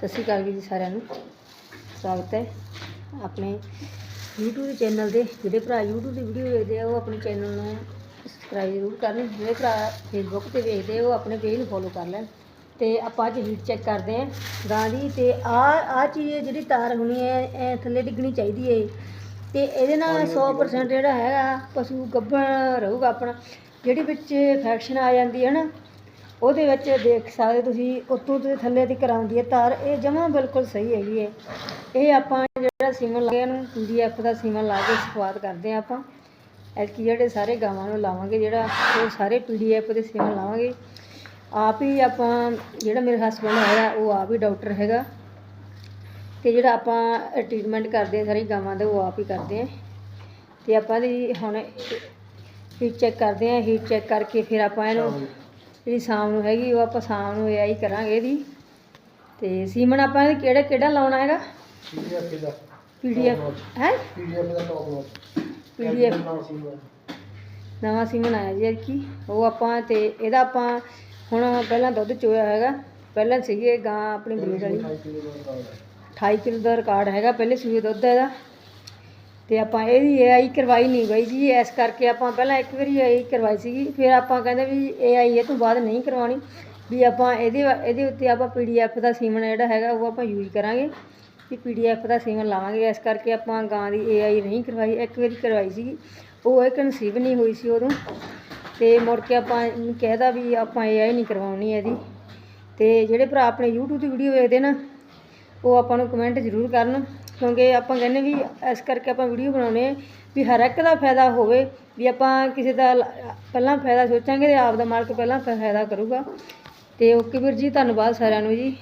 ਸਤਿ ਸ਼੍ਰੀ ਅਕਾਲ ਜੀ ਸਾਰਿਆਂ ਨੂੰ। ਸਵਾਗਤ ਹੈ ਆਪਣੇ YouTube ਦੇ ਚੈਨਲ ਦੇ। ਜਿਹੜੇ ਭਰਾ YouTube ਦੀ ਵੀਡੀਓ ਵੇਖਦੇ ਆ ਉਹ ਆਪਣੇ ਚੈਨਲ ਨੂੰ ਸਬਸਕ੍ਰਾਈਬ ਜ਼ਰੂਰ ਕਰਨ ਜਿਹੜੇ ਭਰਾ Facebook ਤੇ ਵੇਖਦੇ ਆ ਉਹ ਆਪਣੇ ਪੇਜ ਨੂੰ ਫੋਲੋ ਕਰ ਲੈਣ। ਤੇ ਆਪਾਂ ਅੱਜ ਹੀਟ ਚੈੱਕ ਕਰਦੇ ਹਾਂ ਗਾਂ ਦੀ। ਤੇ ਆ ਆ ਚੀਜ਼ ਜਿਹੜੀ ਤਾਰ ਹੋਣੀ ਹੈ ਇਹ ਥੱਲੇ ਡਿੱਗਣੀ ਚਾਹੀਦੀ ਹੈ। ਤੇ ਇਹਦੇ ਨਾਲ 100% ਜਿਹੜਾ ਹੈਗਾ ਪਸ਼ੂ ਗੱਭਣ ਰਹੂਗਾ ਆਪਣਾ। ਜਿਹੜੀ ਵਿੱਚ ਇਨਫੈਕਸ਼ਨ ਆ ਜਾਂਦੀ ਹੈ ਨਾ ਉਹਦੇ ਵਿੱਚ ਦੇਖ ਸਕਦੇ ਤੁਸੀਂ, ਉੱਤੋਂ ਤੇ ਥੱਲੇ ਦੀ ਕਰਾਉਂਦੀ ਹੈ ਤਾਰ, ਇਹ ਜਮਾਂ ਬਿਲਕੁਲ ਸਹੀ ਹੈਗੀ ਹੈ। ਇਹ ਆਪਾਂ ਜਿਹੜਾ ਸੀਮਨ ਲਾਇਆ ਨੂੰ ਪੀਡੀਐਫ ਦਾ ਸੀਮਨ ਲਾ ਕੇ ਸਵਾਦ ਕਰਦੇ ਹਾਂ ਆਪਾਂ। ਐਲਕੀ ਜਿਹੜੇ ਸਾਰੇ ਗਾਵਾਂ ਨੂੰ ਲਾਵਾਂਗੇ, ਜਿਹੜਾ ਉਹ ਸਾਰੇ ਪੀਡੀਐਫ ਦੇ ਸੀਮਨ ਲਾਵਾਂਗੇ। ਆਪ ਹੀ ਆਪਾਂ, ਜਿਹੜਾ ਮੇਰੇ ਹਸਬੰਡ ਹੈਗਾ, ਉਹ ਆਪ ਹੀ ਡਾਕਟਰ ਹੈਗਾ। ਤੇ ਜਿਹੜਾ ਆਪਾਂ ਟ੍ਰੀਟਮੈਂਟ ਕਰਦੇ ਹਾਂ ਸਾਰੀ ਗਾਵਾਂ ਦਾ, ਉਹ ਆਪ ਹੀ ਕਰਦੇ ਹਾਂ। ਤੇ ਆਪਾਂ ਦੀ ਹੁਣ ਹੀਟ ਚੈੱਕ ਕਰਦੇ ਹਾਂ ਹੀਟ ਚੈੱਕ ਕਰਕੇ ਫਿਰ ਆਪਾਂ ਇਹਨੂੰ ਜਿਹੜੀ ਸ਼ਾਮ ਨੂੰ ਹੈਗੀ ਉਹ ਆਪਾਂ ਸ਼ਾਮ ਨੂੰ ਇਹ ਹੀ ਕਰਾਂਗੇ ਇਹਦੀ। ਤੇ ਸੀਮਨ ਆਪਾਂ ਇਹਦੇ ਕਿਹੜਾ ਕਿਹੜਾ ਲਾਉਣਾ ਹੈਗਾ? ਪੀਡੀਐਫ ਦਾ। ਪੀਡੀਐਫ ਹੈ? ਪੀਡੀਐਫ ਦਾ ਟੌਪ ਪੀਡੀਐਫ ਨਵਾਂ ਸੀਮਨ ਆਇਆ ਜੀ ਕੀ? ਉਹ ਆਪਾਂ ਤੇ ਇਹਦਾ ਆਪਾਂ ਹੁਣ ਪਹਿਲਾਂ ਦੁੱਧ ਚੋਇਆ ਹੈਗਾ। ਪਹਿਲਾਂ ਸੀਗੇ ਗਾਂ ਆਪਣੀ ਬਰੀਡ ਵਾਲੀ। 28 ਕਿਲੋ ਦਾ ਰਿਕਾਰਡ ਹੈਗਾ ਪਹਿਲੇ ਸੂਏ ਦੁੱਧ ਹੈ ਇਹਦਾ। ਤੇ ਆਪਾਂ ਇਹਦੀ ਏਆਈ ਕਰਵਾਈ ਨਹੀਂ ਗਈ ਜੀ। ਇਸ ਕਰਕੇ ਆਪਾਂ ਪਹਿਲਾਂ ਇੱਕ ਵਾਰੀ ਏਆਈ ਕਰਵਾਈ ਸੀਗੀ। ਫਿਰ ਆਪਾਂ ਕਹਿੰਦੇ ਵੀ ਏਆਈ ਇਹ ਤੋਂ ਬਾਅਦ ਨਹੀਂ ਕਰਵਾਉਣੀ। ਵੀ ਆਪਾਂ ਇਹਦੇ ਇਹਦੇ ਉੱਤੇ ਆਪਾਂ ਪੀਡੀਐਫ ਦਾ ਸੀਮਨ ਜਿਹੜਾ ਹੈਗਾ ਉਹ ਆਪਾਂ ਯੂਜ਼ ਕਰਾਂਗੇ। ਵੀ ਪੀਡੀਐਫ ਦਾ ਸੀਮਨ ਲਾਵਾਂਗੇ। ਇਸ ਕਰਕੇ ਆਪਾਂ ਗਾਂ ਦੀ ਏਆਈ ਨਹੀਂ ਕਰਵਾਈ। ਇੱਕ ਵਾਰੀ ਕਰਵਾਈ ਸੀਗੀ। ਉਹ ਇੱਕ ਨਸੀਬ ਨਹੀਂ ਹੋਈ ਸੀ ਉਦੋਂ। ਤੇ ਮੁੜ ਕੇ ਆਪਾਂ ਕਹਿਦਾ ਵੀ ਆਪਾਂ ਏਆਈ ਨਹੀਂ ਕਰਵਾਉਣੀ ਇਹਦੀ। ਤੇ ਜਿਹੜੇ ਭਰਾ ਆਪਣੇ YouTube ਦੀ ਵੀਡੀਓ ਵੇਖਦੇ ਨਾ, ਉਹ ਆਪਾਂ ਨੂੰ ਕਮੈਂਟ ਜ਼ਰੂਰ ਕਰਨ। ਕਿਉਂਕਿ ਆਪਾਂ ਕਹਿੰਦੇ ਵੀ ਇਸ ਕਰਕੇ ਆਪਾਂ ਵੀਡੀਓ ਬਣਾਉਂਦੇ ਹਾਂ ਵੀ ਹਰ ਇੱਕ ਦਾ ਫਾਇਦਾ ਹੋਵੇ, ਵੀ ਆਪਾਂ ਕਿਸੇ ਦਾ ਪਹਿਲਾਂ ਫਾਇਦਾ ਸੋਚਾਂਗੇ ਤੇ ਆਪ ਦਾ ਮਾਲਕ ਪਹਿਲਾਂ ਫਾਇਦਾ ਕਰੂਗਾ। ਤੇ ਓਕੇ ਵੀਰ ਜੀ, ਧੰਨਵਾਦ ਸਾਰਿਆਂ ਨੂੰ ਜੀ।